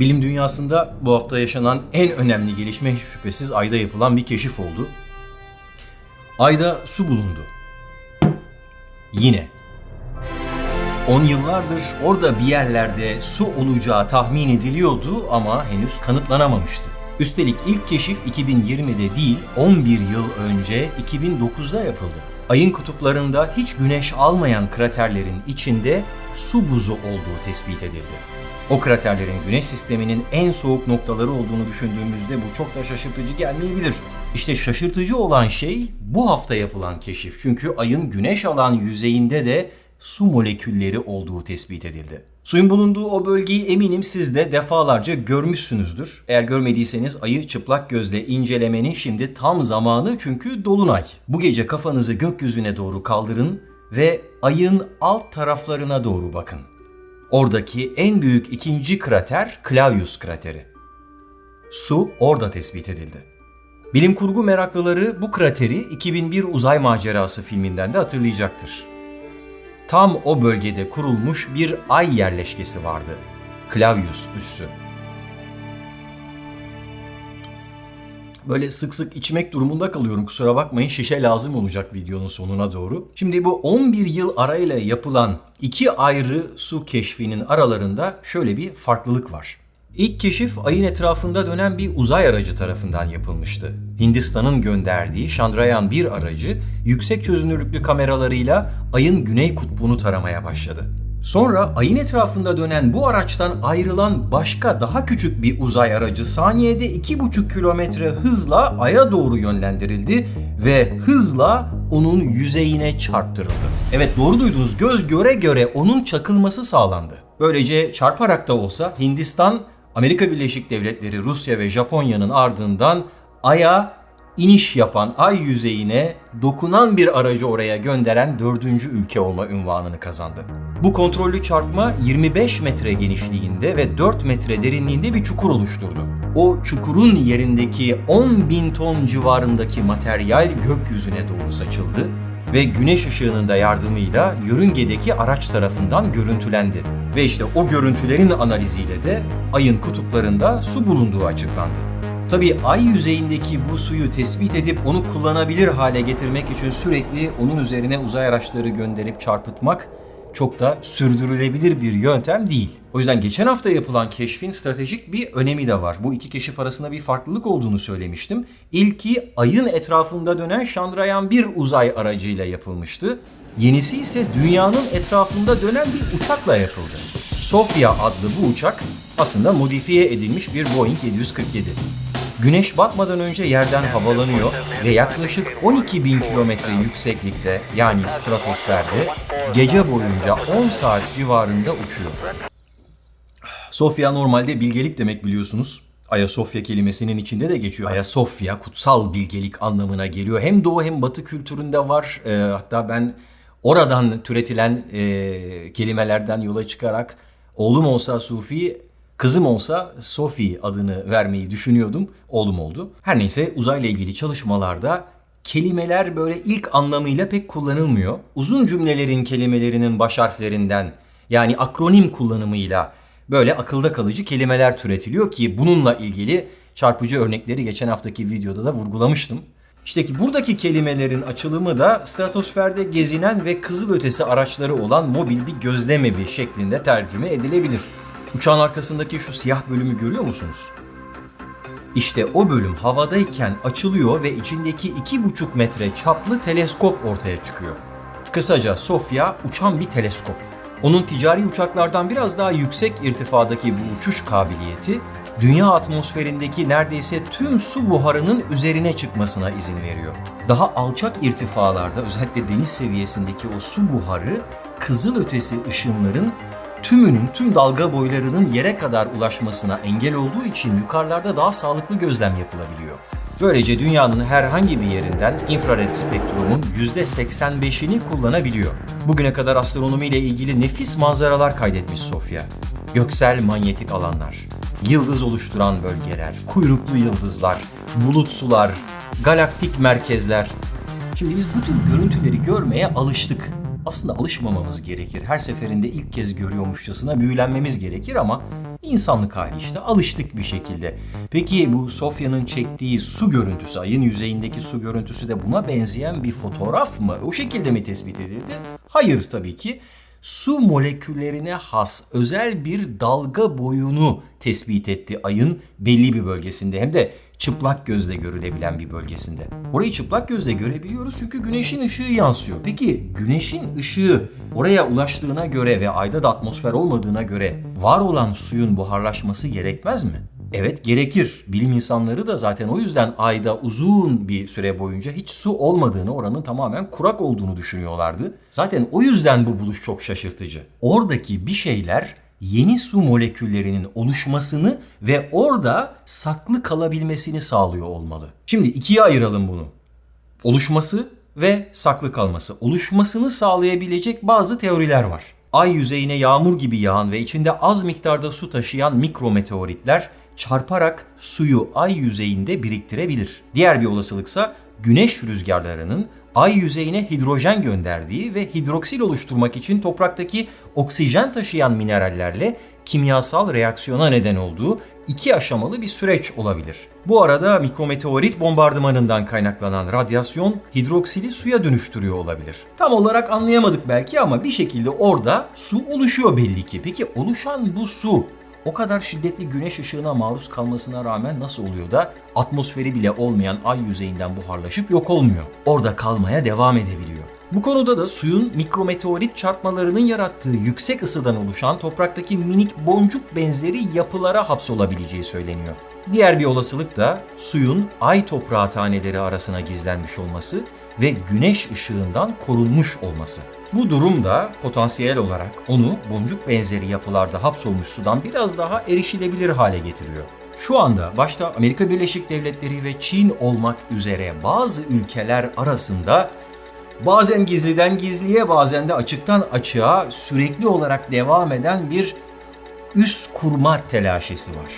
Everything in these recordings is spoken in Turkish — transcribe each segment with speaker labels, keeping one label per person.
Speaker 1: Bilim dünyasında bu hafta yaşanan en önemli gelişme hiç şüphesiz Ay'da yapılan bir keşif oldu. Ay'da su bulundu. Yine. 10 yıllardır orada bir yerlerde su olacağı tahmin ediliyordu ama henüz kanıtlanamamıştı. Üstelik ilk keşif 2020'de değil 11 yıl önce 2009'da yapıldı. Ayın kutuplarında hiç güneş almayan kraterlerin içinde su buzu olduğu tespit edildi. O kraterlerin güneş sisteminin en soğuk noktaları olduğunu düşündüğümüzde bu çok da şaşırtıcı gelmeyebilir. İşte şaşırtıcı olan şey bu hafta yapılan keşif. Çünkü ayın güneş alan yüzeyinde de su molekülleri olduğu tespit edildi. Suyun bulunduğu o bölgeyi eminim siz de defalarca görmüşsünüzdür. Eğer görmediyseniz ayı çıplak gözle incelemenin şimdi tam zamanı çünkü dolunay. Bu gece kafanızı gökyüzüne doğru kaldırın ve ayın alt taraflarına doğru bakın. Oradaki en büyük ikinci krater Clavius krateri. Su orada tespit edildi. Bilim kurgu meraklıları bu krateri 2001 Uzay Macerası filminden de hatırlayacaktır. Tam o bölgede kurulmuş bir ay yerleşkesi vardı. Clavius üssü. Böyle sık sık içmek durumunda kalıyorum kusura bakmayın şişe lazım olacak videonun sonuna doğru. Şimdi bu 11 yıl arayla yapılan iki ayrı su keşfinin aralarında şöyle bir farklılık var. İlk keşif ayın etrafında dönen bir uzay aracı tarafından yapılmıştı. Hindistan'ın gönderdiği Chandrayaan 1 aracı yüksek çözünürlüklü kameralarıyla ayın güney kutbunu taramaya başladı. Sonra ayın etrafında dönen bu araçtan ayrılan başka daha küçük bir uzay aracı saniyede 2,5 kilometre hızla aya doğru yönlendirildi ve hızla onun yüzeyine çarptırıldı. Evet doğru duydunuz göz göre göre onun çakılması sağlandı. Böylece çarparak da olsa Hindistan, Amerika Birleşik Devletleri, Rusya ve Japonya'nın ardından aya iniş yapan ay yüzeyine dokunan bir aracı oraya gönderen dördüncü ülke olma ünvanını kazandı. Bu kontrollü çarpma 25 metre genişliğinde ve 4 metre derinliğinde bir çukur oluşturdu. O çukurun yerindeki 10 bin ton civarındaki materyal gökyüzüne doğru saçıldı ve güneş ışığının da yardımıyla yörüngedeki araç tarafından görüntülendi. Ve işte o görüntülerin analiziyle de ayın kutuplarında su bulunduğu açıklandı. Tabii ay yüzeyindeki bu suyu tespit edip onu kullanabilir hale getirmek için sürekli onun üzerine uzay araçları gönderip çarpıtmak çok da sürdürülebilir bir yöntem değil. O yüzden geçen hafta yapılan keşfin stratejik bir önemi de var. Bu iki keşif arasında bir farklılık olduğunu söylemiştim. İlki ayın etrafında dönen Chandrayaan 1 uzay aracıyla yapılmıştı. Yenisi ise dünyanın etrafında dönen bir uçakla yapıldı. Sofia adlı bu uçak aslında modifiye edilmiş bir Boeing 747. Güneş batmadan önce yerden havalanıyor ve yaklaşık 12 bin kilometre yükseklikte yani stratosferde gece boyunca 10 saat civarında uçuyor. Sofya normalde bilgelik demek biliyorsunuz. Ayasofya kelimesinin içinde de geçiyor. Ayasofya kutsal bilgelik anlamına geliyor. Hem doğu hem batı kültüründe var. Ee, hatta ben oradan türetilen e, kelimelerden yola çıkarak oğlum olsa Sufi, kızım olsa Sofi adını vermeyi düşünüyordum. Oğlum oldu. Her neyse uzayla ilgili çalışmalarda kelimeler böyle ilk anlamıyla pek kullanılmıyor. Uzun cümlelerin kelimelerinin baş harflerinden yani akronim kullanımıyla böyle akılda kalıcı kelimeler türetiliyor ki bununla ilgili çarpıcı örnekleri geçen haftaki videoda da vurgulamıştım. İşte ki buradaki kelimelerin açılımı da stratosferde gezinen ve kızılötesi araçları olan mobil bir gözlemevi şeklinde tercüme edilebilir. Uçağın arkasındaki şu siyah bölümü görüyor musunuz? İşte o bölüm havadayken açılıyor ve içindeki 2,5 metre çaplı teleskop ortaya çıkıyor. Kısaca Sofya uçan bir teleskop. Onun ticari uçaklardan biraz daha yüksek irtifadaki bu uçuş kabiliyeti dünya atmosferindeki neredeyse tüm su buharının üzerine çıkmasına izin veriyor. Daha alçak irtifalarda özellikle deniz seviyesindeki o su buharı kızılötesi ışınların tümünün, tüm dalga boylarının yere kadar ulaşmasına engel olduğu için yukarılarda daha sağlıklı gözlem yapılabiliyor. Böylece dünyanın herhangi bir yerinden infrared spektrumun %85'ini kullanabiliyor. Bugüne kadar astronomi ile ilgili nefis manzaralar kaydetmiş Sofya. Göksel manyetik alanlar, yıldız oluşturan bölgeler, kuyruklu yıldızlar, bulut sular, galaktik merkezler. Şimdi biz bu tür görüntüleri görmeye alıştık. Aslında alışmamamız gerekir. Her seferinde ilk kez görüyormuşçasına büyülenmemiz gerekir ama İnsanlık hali işte alıştık bir şekilde. Peki bu Sofya'nın çektiği su görüntüsü, ayın yüzeyindeki su görüntüsü de buna benzeyen bir fotoğraf mı? O şekilde mi tespit edildi? Hayır tabii ki. Su moleküllerine has özel bir dalga boyunu tespit etti ayın belli bir bölgesinde hem de çıplak gözle görülebilen bir bölgesinde. Orayı çıplak gözle görebiliyoruz çünkü güneşin ışığı yansıyor. Peki güneşin ışığı oraya ulaştığına göre ve ayda da atmosfer olmadığına göre var olan suyun buharlaşması gerekmez mi? Evet gerekir. Bilim insanları da zaten o yüzden ayda uzun bir süre boyunca hiç su olmadığını, oranın tamamen kurak olduğunu düşünüyorlardı. Zaten o yüzden bu buluş çok şaşırtıcı. Oradaki bir şeyler yeni su moleküllerinin oluşmasını ve orada saklı kalabilmesini sağlıyor olmalı. Şimdi ikiye ayıralım bunu. Oluşması ve saklı kalması. Oluşmasını sağlayabilecek bazı teoriler var. Ay yüzeyine yağmur gibi yağan ve içinde az miktarda su taşıyan mikrometeoritler çarparak suyu ay yüzeyinde biriktirebilir. Diğer bir olasılıksa güneş rüzgarlarının ay yüzeyine hidrojen gönderdiği ve hidroksil oluşturmak için topraktaki oksijen taşıyan minerallerle kimyasal reaksiyona neden olduğu iki aşamalı bir süreç olabilir. Bu arada mikrometeorit bombardımanından kaynaklanan radyasyon hidroksili suya dönüştürüyor olabilir. Tam olarak anlayamadık belki ama bir şekilde orada su oluşuyor belli ki. Peki oluşan bu su o kadar şiddetli güneş ışığına maruz kalmasına rağmen nasıl oluyor da atmosferi bile olmayan ay yüzeyinden buharlaşıp yok olmuyor. Orada kalmaya devam edebiliyor. Bu konuda da suyun mikrometeorit çarpmalarının yarattığı yüksek ısıdan oluşan topraktaki minik boncuk benzeri yapılara hapsolabileceği söyleniyor. Diğer bir olasılık da suyun ay toprağı taneleri arasına gizlenmiş olması ve güneş ışığından korunmuş olması. Bu durum da potansiyel olarak onu boncuk benzeri yapılarda hapsolmuş sudan biraz daha erişilebilir hale getiriyor. Şu anda başta Amerika Birleşik Devletleri ve Çin olmak üzere bazı ülkeler arasında bazen gizliden gizliye bazen de açıktan açığa sürekli olarak devam eden bir üs kurma telaşesi var.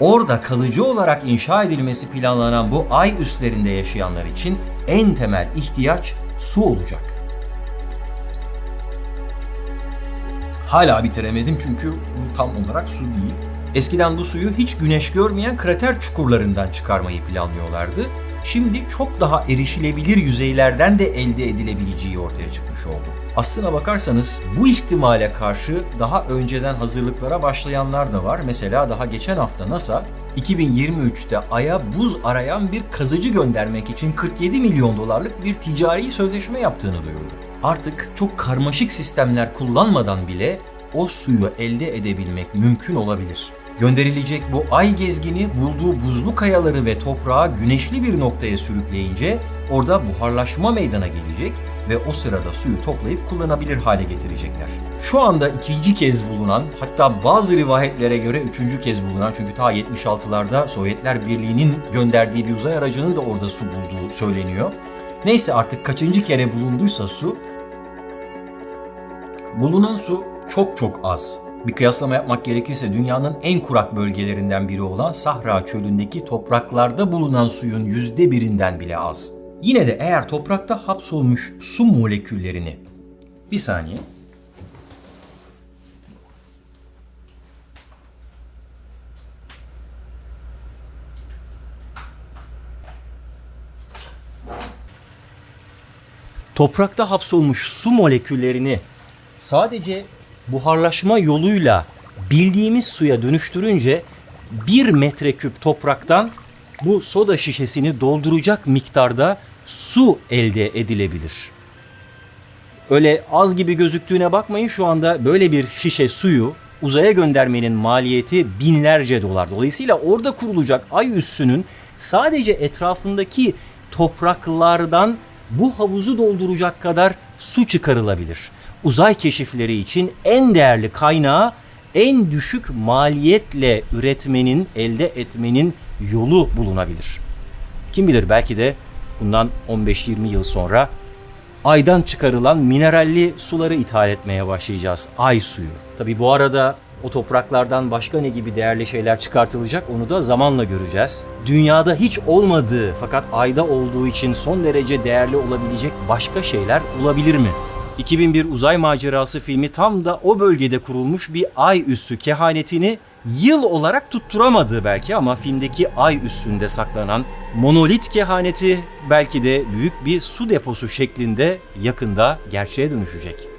Speaker 1: Orada kalıcı olarak inşa edilmesi planlanan bu ay üslerinde yaşayanlar için en temel ihtiyaç su olacak. Hala bitiremedim çünkü tam olarak su değil. Eskiden bu suyu hiç güneş görmeyen krater çukurlarından çıkarmayı planlıyorlardı. Şimdi çok daha erişilebilir yüzeylerden de elde edilebileceği ortaya çıkmış oldu. Aslına bakarsanız bu ihtimale karşı daha önceden hazırlıklara başlayanlar da var. Mesela daha geçen hafta NASA 2023'te Ay'a buz arayan bir kazıcı göndermek için 47 milyon dolarlık bir ticari sözleşme yaptığını duyurdu. Artık çok karmaşık sistemler kullanmadan bile o suyu elde edebilmek mümkün olabilir. Gönderilecek bu ay gezgini bulduğu buzlu kayaları ve toprağı güneşli bir noktaya sürükleyince orada buharlaşma meydana gelecek ve o sırada suyu toplayıp kullanabilir hale getirecekler. Şu anda ikinci kez bulunan hatta bazı rivayetlere göre üçüncü kez bulunan çünkü ta 76'larda Sovyetler Birliği'nin gönderdiği bir uzay aracının da orada su bulduğu söyleniyor. Neyse artık kaçıncı kere bulunduysa su bulunan su çok çok az. Bir kıyaslama yapmak gerekirse dünyanın en kurak bölgelerinden biri olan Sahra çölündeki topraklarda bulunan suyun yüzde birinden bile az. Yine de eğer toprakta hapsolmuş su moleküllerini bir saniye toprakta hapsolmuş su moleküllerini sadece buharlaşma yoluyla bildiğimiz suya dönüştürünce 1 metreküp topraktan bu soda şişesini dolduracak miktarda su elde edilebilir. Öyle az gibi gözüktüğüne bakmayın şu anda böyle bir şişe suyu uzaya göndermenin maliyeti binlerce dolar. Dolayısıyla orada kurulacak ay üssünün sadece etrafındaki topraklardan bu havuzu dolduracak kadar su çıkarılabilir. Uzay keşifleri için en değerli kaynağı en düşük maliyetle üretmenin, elde etmenin yolu bulunabilir. Kim bilir belki de bundan 15-20 yıl sonra aydan çıkarılan mineralli suları ithal etmeye başlayacağız. Ay suyu. Tabi bu arada o topraklardan başka ne gibi değerli şeyler çıkartılacak onu da zamanla göreceğiz. Dünyada hiç olmadığı fakat ayda olduğu için son derece değerli olabilecek başka şeyler olabilir mi? 2001 Uzay Macerası filmi tam da o bölgede kurulmuş bir ay üssü kehanetini yıl olarak tutturamadı belki ama filmdeki ay üstünde saklanan monolit kehaneti belki de büyük bir su deposu şeklinde yakında gerçeğe dönüşecek.